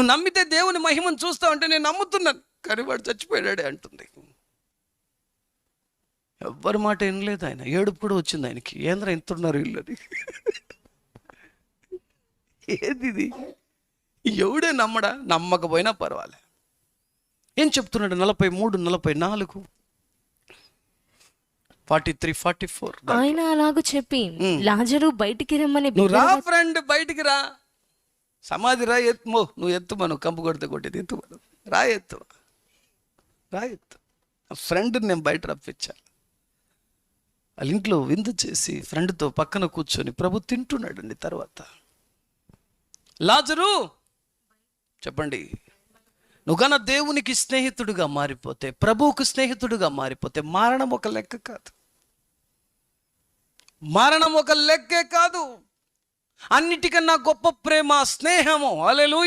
నువ్వు నమ్మితే దేవుని మహిమను చూస్తావు అంటే నేను నమ్ముతున్నాను. కానీ వాడు చచ్చిపోయాడే అంటుంది. ఎవ్వరి మాట వినలేదు ఆయన. ఏడుపు కూడా వచ్చింది ఆయనకి. ఏంద్ర ఎంతున్నారు వీళ్ళని ఏది ఇది ఎవడే నమ్మడా? నమ్మకపోయినా పర్వాలే. ఏం చెప్తున్నాడు? నలభై మూడు నలభై నాలుగు. Forty three forty four. ఆయన అలాగూ చెప్పి లాజరు బయటికి రమ్మని నువ్వు రా ఫ్రెండ్ బయటికి రా. సమాధి రా ఎత్తుమో నువ్వు ఎత్తుమను కంపు కొడితే కొట్టేది ఎత్తుమను. రా ఎత్తు రా ఎత్తు. ఫ్రెండ్ని నేను బయట రప్పించాను వాళ్ళ ఇంట్లో విందు చేసి ఫ్రెండ్తో పక్కన కూర్చొని ప్రభు తింటున్నాడండి తర్వాత. లాజరు చెప్పండి. నువ్వు గన దేవునికి స్నేహితుడిగా మారిపోతే ప్రభువుకు స్నేహితుడిగా మారిపోతే మరణం ఒక లెక్క కాదు. మరణం ఒక లెక్కే కాదు. అన్నిటికన్నా గొప్ప ప్రేమ స్నేహము. అలెలు